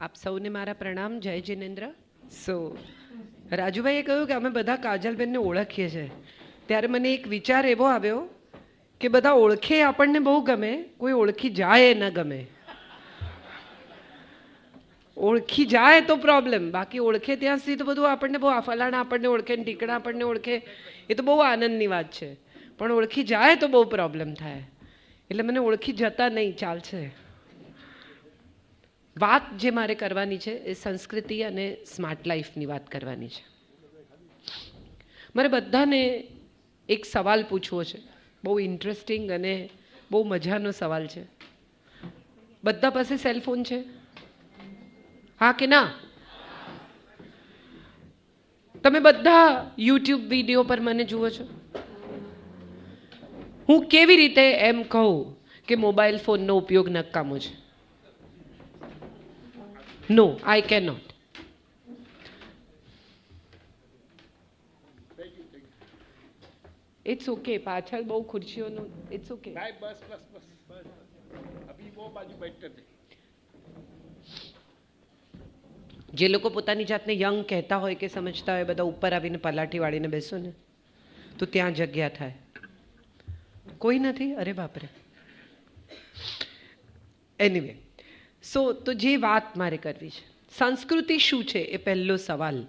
આપ સૌને મારા પ્રણામ, જય જિનેન્દ્ર. સો રાજુભાઈએ કહ્યું કે અમે બધા કાજલબેનને ઓળખીએ છીએ. ત્યારે મને એક વિચાર એવો આવ્યો કે બધા ઓળખે આપણને બહુ ગમે, કોઈ ઓળખી જાય ન ગમે. ઓળખી જાય તો પ્રોબ્લેમ બાકી ઓળખે ત્યાં સુધી તો બધું આપણને બહુ ફલાણા આપણને ઓળખે, ને ટીકડા આપણને ઓળખે, એ તો બહુ આનંદની વાત છે. પણ ઓળખી જાય તો બહુ પ્રોબ્લેમ થાય. એટલે મને ઓળખી જતા નહીં, ચાલશે. વાત જે મારે કરવાની છે એ સંસ્કૃતિ અને સ્માર્ટ લાઈફની વાત કરવાની છે. મારે બધાને એક સવાલ પૂછવો છે. બહુ ઇન્ટરેસ્ટિંગ અને બહુ મજાનો સવાલ છે. બધા પાસે સેલફોન છે? હા કે ના? તમે બધા યુટ્યુબ વીડિયો પર મને જુઓ છો? હું કેવી રીતે એમ કહું કે મોબાઈલ ફોનનો ઉપયોગ નકામો છે? No, I cannot. It's okay પાછળ બહુ ખુરશીઓનું ઇટ્સ ઓકે ભાઈ બસ બસ બસ બસ અભી વો બાજુ બેઠતે જે લોકો પોતાની જાતને યંગ કહેતા હોય કે સમજતા હોય બધા ઉપર આવીને પલાઠી વાળીને બેસો ને તો ત્યાં જગ્યા થાય કોઈ નથી અરે બાપરે એનીવે સો, તો જે વાત મારે કરવી છે, સંસ્કૃતિ શું છે એ પહેલો સવાલ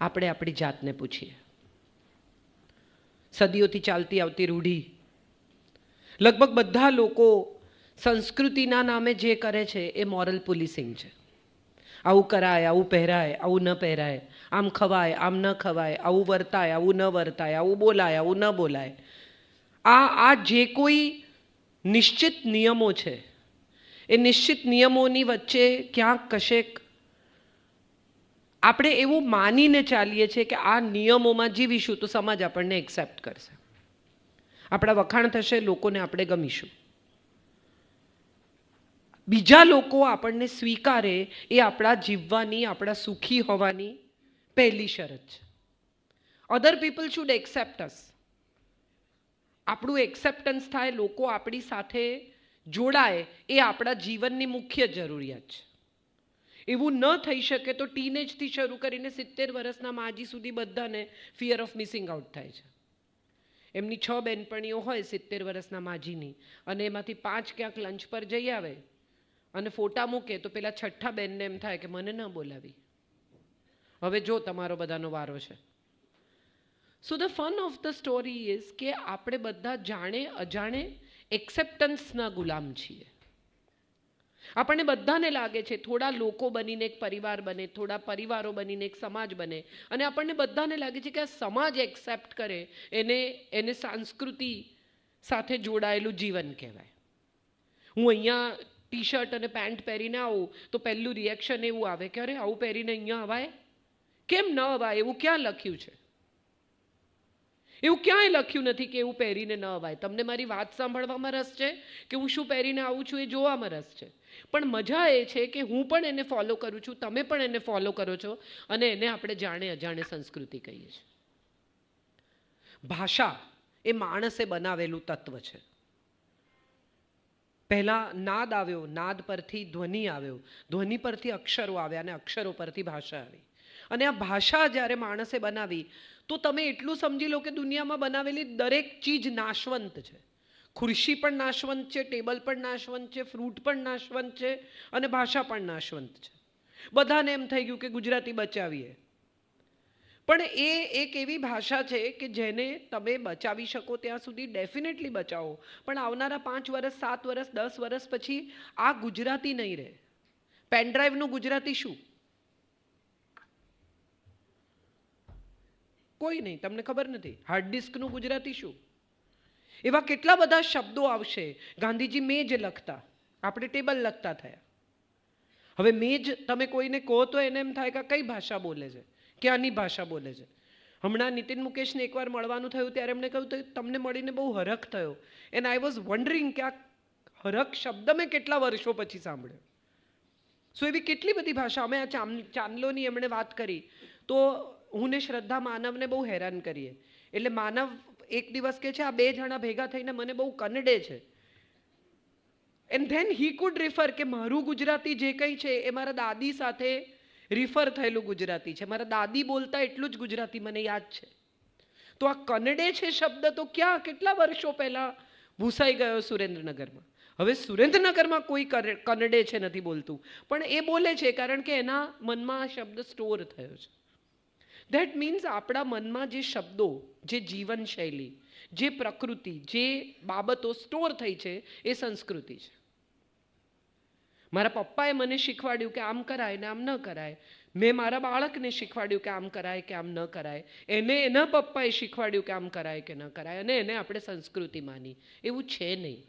આપણે આપણી જાતને પૂછીએ. સદીઓથી ચાલતી આવતી રૂઢી. લગભગ બધા લોકો સંસ્કૃતિના નામે જે કરે છે એ મોરલ પોલીસિંગ છે. આવું કરાય, આવું પહેરાય, આવું ન પહેરાય, આમ ખવાય, આમ ન ખવાય, આવું વર્તાય, આવું ન વર્તાય, આવું બોલાય, આવું ન બોલાય. આ આ જે કોઈ નિશ્ચિત નિયમો છે એ નિશ્ચિત નિયમોની વચ્ચે ક્યાંક કશેક આપણે એવું માનીને ચાલીએ છીએ કે આ નિયમોમાં જીવીશું તો સમાજ આપણને એક્સેપ્ટ કરશે. આપણા વખાણ થશે, લોકોને આપણે ગમીશું. બીજા લોકો આપણને સ્વીકારે એ આપણા જીવવાની, આપણા સુખી હોવાની પહેલી શરત છે. Other people should accept us આપણું એક્સેપ્ટન્સ થાય, લોકો આપણી સાથે જોડાય એ આપણા જીવનની મુખ્ય જરૂરિયાત છે. એવું ન થઈ શકે તો ટીનેજથી શરૂ કરીને સિત્તેર વર્ષના માજી સુધી બધાને ફિયર ઓફ મિસિંગ આઉટ થાય છે. એમની છ બેનપણીઓ હોય સિત્તેર વર્ષના માજીની અને એમાંથી પાંચ ક્યાંક લંચ પર જઈ આવે અને ફોટા મૂકે તો પેલા છઠ્ઠા બેનને એમ થાય કે મને ન બોલાવી. હવે જો તમારો બધાનો વારો છે. So the fun of the story is કે આપણે બધા જાણે, અજાણે એક્સેપ્ટન્સના ગુલામ છીએ. આપણને બધાને લાગે છે થોડા લોકો બનીને એક પરિવાર બને, થોડા પરિવારો બનીને એક સમાજ બને અને આપણને બધાને લાગે છે કે આ સમાજ એક્સેપ્ટ કરે, એને એને સંસ્કૃતિ સાથે જોડાયેલું જીવન કહેવાય. હું અહીંયા ટી શર્ટ અને પેન્ટ પહેરીને આવું તો પહેલું રિએક્શન એવું આવે કે અરે આવું પહેરીને અહીંયા અવાય? કેમ ન અવાય? એવું ક્યાં લખ્યું છે? એવું ક્યાંય લખ્યું નથી કે એવું પહેરીને ન અવાય. તમને મારી વાત સાંભળવામાં રસ છે? કે હું શું પહેરીને આવું છું એ જોવામાં રસ છે? પણ મજા એ છે કે હું પણ એને ફોલો કરું છું, તમે પણ એને ફોલો કરો છો અને એને આપણે જાણે અજાણે સંસ્કૃતિ કહીએ છીએ. ભાષા એ માણસે બનાવેલું તત્વ છે. પહેલાં નાદ આવ્યો, નાદ પરથી ધ્વનિ આવ્યો. ધ્વનિ પરથી અક્ષરો આવ્યા અને અક્ષરો પરથી ભાષા આવી. અને આ ભાષા જ્યારે માણસે બનાવી, તો તમે એટલું સમજી લો કે દુનિયામાં બનાવેલી દરેક ચીજ નાશવંત છે. ખુરશી પણ નાશવંત છે, ટેબલ પણ નાશવંત છે, ફ્રૂટ પણ નાશવંત છે અને ભાષા પણ નાશવંત છે. બધાને એમ થઈ ગયું કે ગુજરાતી બચાવીએ. પણ એ એક એવી ભાષા છે કે જેને તમે બચાવી શકો, ત્યાં સુધી ડેફિનેટલી બચાવો. પણ આવનારા પાંચ વર્ષ સાત વર્ષ દસ વર્ષ પછી આ ગુજરાતી નહીં રહે. પેનડ્રાઈવનું ગુજરાતી શું? કોઈ નહીં, તમને ખબર નથી. હાર્ડ ડિસ્કનું ગુજરાતી શું? એવા કેટલા બધા શબ્દો આવશે. ગાંધીજી મેજ લખતા. આપણે ટેબલ લખતા થયા. હવે મેજ તમે કોઈને કહો તો એને એમ થાય કે કઈ ભાષા બોલે છે? ક્યાંની ભાષા બોલે છે? હમણાં નીતિન મુકેશને એકવાર મળવાનું થયું ત્યારે એમણે કહ્યું તો તમને મળીને બહુ હરખ થયો. એન્ડ આઈ વોઝ વન્ડરિંગ કે આ હરખ શબ્દ મેં કેટલા વર્ષો પછી સાંભળ્યો. સો એવી કેટલી બધી ભાષા, અમે આ ચાંદલોની એમણે વાત કરી. તો હું ને શ્રદ્ધા માનવને બહુ હેરાન કરીએ. એટલે માનવ એક દિવસ કે છે, આ બે જણા ભેગા થઈને મને બહુ કનડે છે. And then he could refer કે મારું ગુજરાતી જે કંઈ છે, એ મારા દાદી સાથે રિફર થયેલું ગુજરાતી છે. મારા દાદી બોલતા એટલું જ ગુજરાતી મને યાદ છે. તો આ કનડે છે શબ્દ તો ક્યાં, કેટલા વર્ષો પહેલાં ભૂસાઈ ગયો સુરેન્દ્રનગરમાં? હવે સુરેન્દ્રનગરમાં કોઈ કનડે છે નથી બોલતું. પણ એ બોલે છે કારણ કે એના મનમાં આ શબ્દ સ્ટોર થયો છે. ધેટ મીન્સ આપણા મનમાં જે શબ્દો, જે જીવનશૈલી, જે પ્રકૃતિ, જે બાબતો સ્ટોર થઈ છે, એ સંસ્કૃતિ છે. મારા પપ્પાએ મને શીખવાડ્યું કે આમ કરાય ને આમ ન કરાય. મેં મારા બાળકને શીખવાડ્યું કે આમ કરાય કે આમ ન કરાય. એને એના પપ્પાએ શીખવાડ્યું કે આમ કરાય કે ન કરાય અને એને આપણે સંસ્કૃતિ માની. એવું છે નહીં.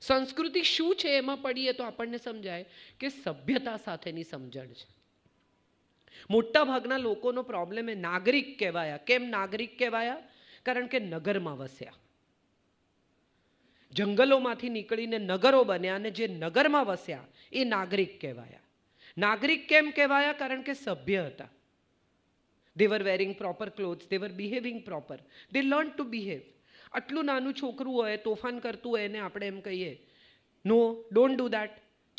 સંસ્કૃતિ શું છે એમાં પડીએ તો આપણને સમજાય કે સભ્યતા સાથેની સમજણ છે. મોટા ભાગના લોકોનો પ્રોબ્લેમ એ નાગરિક કહેવાયા. કેમ નાગરિક કહેવાયા? કારણ કે નગરમાં વસ્યા. જંગલોમાંથી નીકળીને નગરો બન્યા અને જે નગરમાં વસ્યા, એ નાગરિક કહેવાયા. નાગરિક કેમ કહેવાયા? કારણ કે સભ્ય હતા. They were wearing proper clothes they were behaving proper they learn to behave આટલું નાનું છોકરું હોય, તોફાન કરતું હોય એને આપણે એમ કહીએ નો ડોન્ટ ડુ દેટ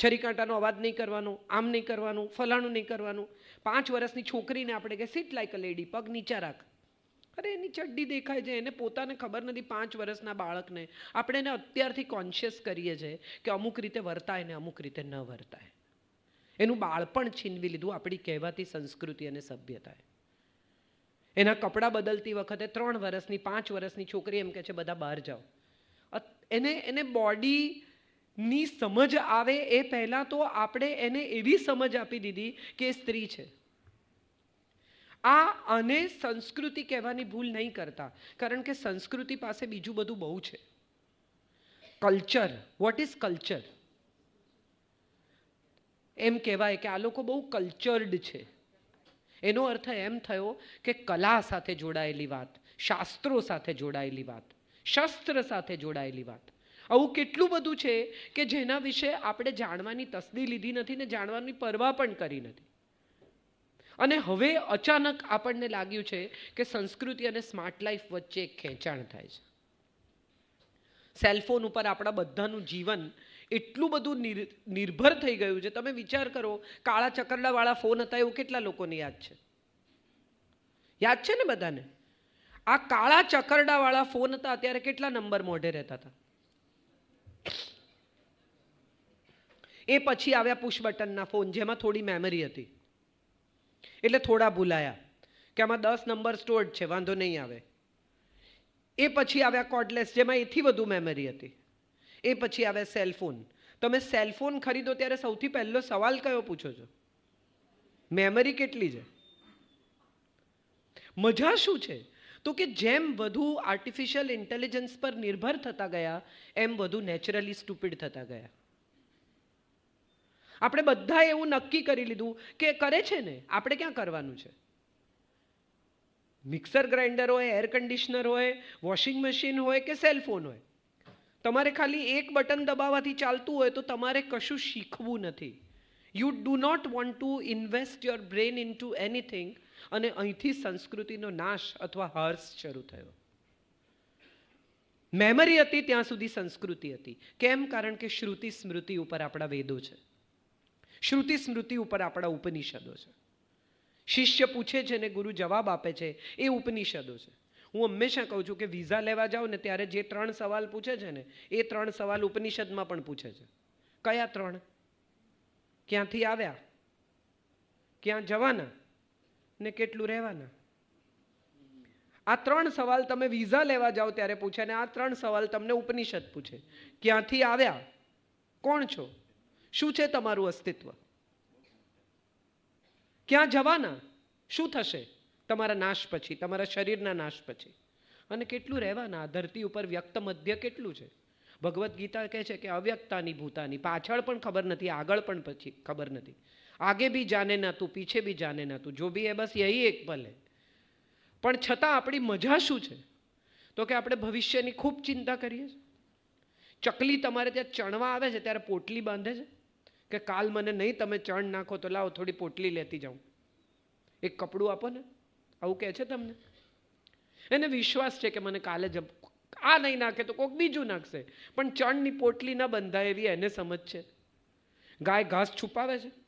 છરી કાંટાનો અવાજ નહીં કરવાનો, આમ નહીં કરવાનું, ફલાણું નહીં કરવાનું. પાંચ વર્ષની છોકરીને આપણે કે સીટ લાઈક અ લેડી, પગ નીચા રાખ. અરે, એની ચડ્ડી દેખાય છે, એને પોતાને ખબર નથી પાંચ વર્ષના બાળકને. આપણે એને અત્યારથી કોન્શિયસ કરીએ છીએ કે અમુક રીતે વર્તાય ને અમુક રીતે ન વર્તાય. એનું બાળપણ છીનવી લીધું આપણી કહેવાતી સંસ્કૃતિ અને સભ્યતાએ. એના કપડાં બદલતી વખતે ત્રણ વર્ષની, પાંચ વર્ષની છોકરી એમ કહે છે, બધા બહાર જાઓ. એને એને એને બોડીની સમજ આવે એ પહેલાં તો આપણે એને એવી સમજ આપી દીધી કે સ્ત્રી છે. આ અને સંસ્કૃતિ કહેવાની ભૂલ નહીં કરતા, કારણ કે સંસ્કૃતિ પાસે બીજું બધું બહુ છે. Culture what is culture? એમ કહેવાય કે આ લોકો બહુ કલ્ચર્ડ છે. એનો અર્થ એમ થયો કે કલા સાથે જોડાયેલી વાત, શાસ્ત્રો સાથે જોડાયેલી વાત, શસ્ત્ર સાથે જોડાયેલી વાત. આવું કેટલું બધું છે કે જેના વિશે આપણે જાણવાની તસદી લીધી નથી ને જાણવાની પરવા પણ કરી નથી. અને હવે અચાનક આપણને લાગ્યું છે કે સંસ્કૃતિ અને સ્માર્ટ લાઈફ વચ્ચે ખેંચાણ થાય છે. સેલફોન ઉપર આપણા બધાનું જીવન એટલું બધું નિર- નિર્ભર થઈ ગયું છે. તમે વિચાર કરો, કાળા ચકરડાવાળા ફોન હતા એવું કેટલા લોકોને યાદ છે? યાદ છે ને બધાને? આ કાળા ચકરડાવાળા ફોન હતા, અત્યારે કેટલા નંબર મોઢે રહેતા હતા? એ પછી આવ્યા પુશ બટનના ફોન જેમાં થોડી મેમરી હતી. એટલે થોડા ભૂલાયા કે આમાં દસ નંબર સ્ટોર્ડ છે, વાંધો નહીં આવે. એ પછી આવ્યા કોર્ડલેસ જેમાં એથી વધુ મેમરી હતી. એ પછી આવે સેલફોન તમે સેલફોન ખરીદો ત્યારે સૌથી પહેલો સવાલ કયો પૂછો છો? મેમરી કેટલી છે? મજા શું છે? તો કે જેમ વધુ આર્ટિફિશિયલ ઇન્ટેલિજન્સ પર નિર્ભર થતા ગયા, એમ વધુ નેચરલી સ્ટુપિડ થતા ગયા. આપણે બધા એવું નક્કી કરી લીધું કે કરે છે ને, આપણે ક્યાં કરવાનું છે? મિક્સર ગ્રાઇન્ડર હોય, એર કન્ડિશનર હોય, વોશિંગ મશીન હોય કે સેલફોન હોય? તમારે ખાલી એક બટન દબાવવાથી ચાલતું હોય તો તમારે કશું શીખવું નથી. You do not want to invest your brain into anything અને અહીંથી સંસ્કૃતિનો નાશ અથવા હર્ષ શરૂ થયો. મેમરી હતી ત્યાં સુધી સંસ્કૃતિ હતી. કેમ? કારણ કે શ્રુતિ સ્મૃતિ ઉપર આપણા વેદો છે. શ્રુતિ સ્મૃતિ ઉપર આપણા ઉપનિષદો છે. શિષ્ય પૂછે છે ને ગુરુ જવાબ આપે છે, એ ઉપનિષદો છે. હું હંમેશા કહું છું કે વિઝા લેવા જાઓ ને ત્યારે જે ત્રણ સવાલ પૂછે છે ને, એ ત્રણ સવાલ ઉપનિષદમાં પણ પૂછે છે. કયા ત્રણ? ક્યાંથી આવ્યા? ક્યાં જવાના? ને કેટલું રહેવાના? આ ત્રણ સવાલ તમે વિઝા લેવા જાઓ ત્યારે પૂછે ને આ ત્રણ સવાલ તમને ઉપનિષદ પૂછે. ક્યાંથી આવ્યા? કોણ છો? શું છે તમારું અસ્તિત્વ? ક્યાં જવાના? શું થશે? તમારા નાશ પછી, તમારા શરીરના નાશ પછી. અને કેટલું રહેવાના? ધરતી ઉપર વ્યક્ત મધ્ય કેટલું છે? ભગવદ્ ગીતા કહે છે કે અવ્યક્તાની ભૂતાની. પાછળ પણ ખબર નથી, આગળ પણ પછી ખબર નથી. આગે બી જાને ના તું, પીછે બી જાને ના તું. જો બી એ બસ યહી એક હે પણ છતાં આપણી મજા શું છે? તો કે આપણે ભવિષ્યની ખૂબ ચિંતા કરીએ છીએ. ચકલી તમારે ત્યાં ચણવા આવે છે, ત્યારે પોટલી બાંધે છે. કે કાલ મને નહીં, તમે ચણ નાખો તો લાવો, થોડી પોટલી લેતી જાઉં. એક કપડું આપો ને, આવું કહે છે તમને? એને વિશ્વાસ છે કે મને કાલે જ આ નહીં નાખે તો કોઈક બીજું નાખશે. પણ ચણની પોટલી ન બંધાય એવી એને સમજ છે. ગાય ઘાસ છુપાવે છે.